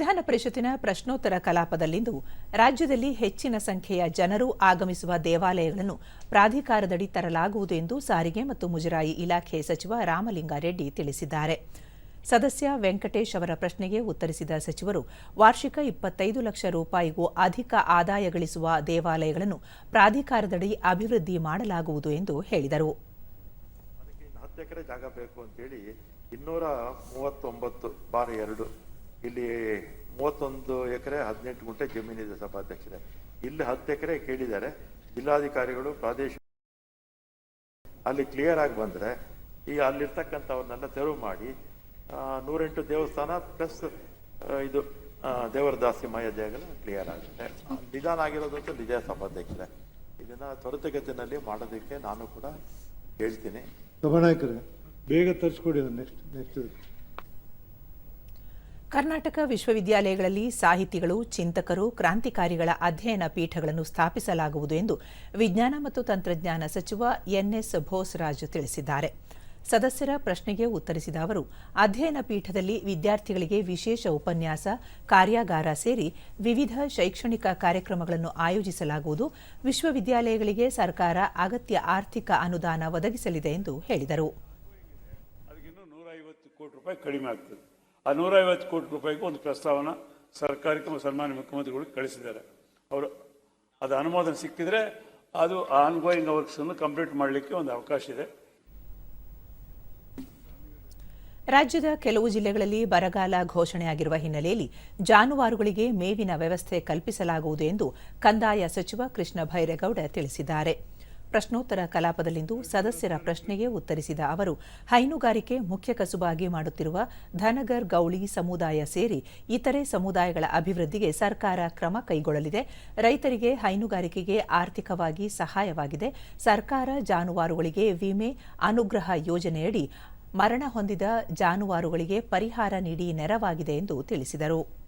ವಿಧಾನ ಪರಿಷತ್ತಿನ ಪ್ರಶ್ನೋತ್ತರ ಕಲಾಪದಲ್ಲಿಂದು ರಾಜ್ಯದಲ್ಲಿ ಹೆಚ್ಚಿನ ಸಂಖ್ಯೆಯ ಜನರು ಆಗಮಿಸುವ ದೇವಾಲಯಗಳನ್ನು ಪ್ರಾಧಿಕಾರದಡಿ ತರಲಾಗುವುದು ಎಂದು ಸಾರಿಗೆ ಮತ್ತು ಮುಜರಾಯಿ ಇಲಾಖೆ ಸಚಿವ ರಾಮಲಿಂಗಾರೆಡ್ಡಿ ತಿಳಿಸಿದ್ದಾರೆ. ಸದಸ್ಯ ವೆಂಕಟೇಶ್ ಅವರ ಪ್ರಶ್ನೆಗೆ ಉತ್ತರಿಸಿದ ಸಚಿವರು, ವಾರ್ಷಿಕ ಇಪ್ಪತ್ತೈದು ಲಕ್ಷ ರೂಪಾಯಿಗೂ ಅಧಿಕ ಆದಾಯ ಗಳಿಸುವ ದೇವಾಲಯಗಳನ್ನು ಪ್ರಾಧಿಕಾರದಡಿ ಅಭಿವೃದ್ಧಿ ಮಾಡಲಾಗುವುದು ಎಂದು ಹೇಳಿದರು. ಬಾರ್ ಎರಡು ಇಲ್ಲಿ ಮೂವತ್ತೊಂದು ಎಕರೆ ಹದಿನೆಂಟು ಗುಂಟೆ ಜಮೀನಿದೆ ಸಭಾಧ್ಯಕ್ಷರೇ. ಇಲ್ಲಿ ಹತ್ತು ಎಕರೆ ಕೇಳಿದ್ದಾರೆ. ಜಿಲ್ಲಾಧಿಕಾರಿಗಳು ಪ್ರಾದೇಶಿಕ ಅಲ್ಲಿ ಕ್ಲಿಯರ್ ಆಗಿ ಬಂದರೆ ಈ ಅಲ್ಲಿರ್ತಕ್ಕಂಥವ್ರನ್ನೆಲ್ಲ ತೆರವು ಮಾಡಿ ನೂರೆಂಟು ದೇವಸ್ಥಾನ ಪ್ಲಸ್ ಇದು ದೇವರ ದಾಸಿ ಮಾಯ ಕ್ಲಿಯರ್ ಆಗುತ್ತೆ. ನಿಧಾನ ಆಗಿರೋದಂತೂ ನಿಜ ಸಭಾಧ್ಯಕ್ಷರೇ. ಇದನ್ನು ತ್ವರಿತಗತಿನಲ್ಲಿ ಮಾಡೋದಕ್ಕೆ ನಾನು ಕೂಡ ಹೇಳ್ತೀನಿ. ಸಭಾನಾಯಕರೇ ಬೇಗ ತರಿಸ್ಕೊಡಿ ನೆಕ್ಸ್ಟ್ ನೆಕ್ಸ್ಟ್ ಕರ್ನಾಟಕ ವಿಶ್ವವಿದ್ಯಾಲಯಗಳಲ್ಲಿ ಸಾಹಿತಿಗಳು, ಚಿಂತಕರು, ಕ್ರಾಂತಿಕಾರಿಗಳ ಅಧ್ಯಯನ ಪೀಠಗಳನ್ನು ಸ್ಥಾಪಿಸಲಾಗುವುದು ಎಂದು ವಿಜ್ಞಾನ ಮತ್ತು ತಂತ್ರಜ್ಞಾನ ಸಚಿವ ಎನ್ಎಸ್ ಭೋಸ್ರಾಜ್ ತಿಳಿಸಿದ್ದಾರೆ. ಸದಸ್ಯರ ಪ್ರಶ್ನೆಗೆ ಉತ್ತರಿಸಿದ ಅವರು, ಅಧ್ಯಯನ ಪೀಠದಲ್ಲಿ ವಿದ್ಯಾರ್ಥಿಗಳಿಗೆ ವಿಶೇಷ ಉಪನ್ಯಾಸ, ಕಾರ್ಯಾಗಾರ ಸೇರಿ ವಿವಿಧ ಶೈಕ್ಷಣಿಕ ಕಾರ್ಯಕ್ರಮಗಳನ್ನು ಆಯೋಜಿಸಲಾಗುವುದು. ವಿಶ್ವವಿದ್ಯಾಲಯಗಳಿಗೆ ಸರ್ಕಾರ ಅಗತ್ಯ ಆರ್ಥಿಕ ಅನುದಾನ ಒದಗಿಸಲಿದೆ ಎಂದು ಹೇಳಿದರು. ಆ ನೂರೈವತ್ತು ಕೋಟಿ ರೂಪಾಯಿಗೆ ಒಂದು ಪ್ರಸ್ತಾವನ ಸರ್ಕಾರಕ್ಕೆ ಸನ್ಮಾನ್ಯ ಮುಖ್ಯಮಂತ್ರಿಗಳಿಗೆ ಕಳಿಸಿದ್ದಾರೆ. ಅವರು ಅದು ಅನುಮೋದನೆ ಸಿಕ್ಕಿದ್ರೆ ಅದು ಆನ್ಗೋಯಿಂಗ್ ವರ್ಕ್ಸನ್ನು ಕಂಪ್ಲೀಟ್ ಮಾಡಲಿಕ್ಕೆ ಒಂದು ಅವಕಾಶ ಇದೆ. ರಾಜ್ಯದ ಕೆಲವು ಜಿಲ್ಲೆಗಳಲ್ಲಿ ಬರಗಾಲ ಘೋಷಣೆಯಾಗಿರುವ ಹಿನ್ನೆಲೆಯಲ್ಲಿ ಜಾನುವಾರುಗಳಿಗೆ ಮೇವಿನ ವ್ಯವಸ್ಥೆ ಕಲ್ಪಿಸಲಾಗುವುದು ಎಂದು ಕಂದಾಯ ಸಚಿವ ಕೃಷ್ಣ ಭೈರೇಗೌಡ ತಿಳಿಸಿದ್ದಾರೆ. ಪ್ರಶ್ನೋತ್ತರ ಕಲಾಪದಲ್ಲಿಂದು ಸದಸ್ಯರ ಪ್ರಶ್ನೆಗೆ ಉತ್ತರಿಸಿದ ಅವರು, ಹೈನುಗಾರಿಕೆ ಮುಖ್ಯ ಕಸುಬಾಗಿ ಮಾಡುತ್ತಿರುವ ಧನಗರ್ ಗೌಳಿ ಸಮುದಾಯ ಸೇರಿ ಇತರೆ ಸಮುದಾಯಗಳ ಅಭಿವೃದ್ಧಿಗೆ ಸರ್ಕಾರ ಕ್ರಮ ಕೈಗೊಳ್ಳಲಿದೆ. ರೈತರಿಗೆ ಹೈನುಗಾರಿಕೆಗೆ ಆರ್ಥಿಕವಾಗಿ ಸಹಾಯವಾಗಿದೆ. ಸರ್ಕಾರ ಜಾನುವಾರುಗಳಿಗೆ ವಿಮೆ ಅನುಗ್ರಹ ಯೋಜನೆಯಡಿ ಮರಣ ಹೊಂದಿದ ಜಾನುವಾರುಗಳಿಗೆ ಪರಿಹಾರ ನೀಡಿ ನೆರವಾಗಿದೆ ಎಂದು ತಿಳಿಸಿದರು.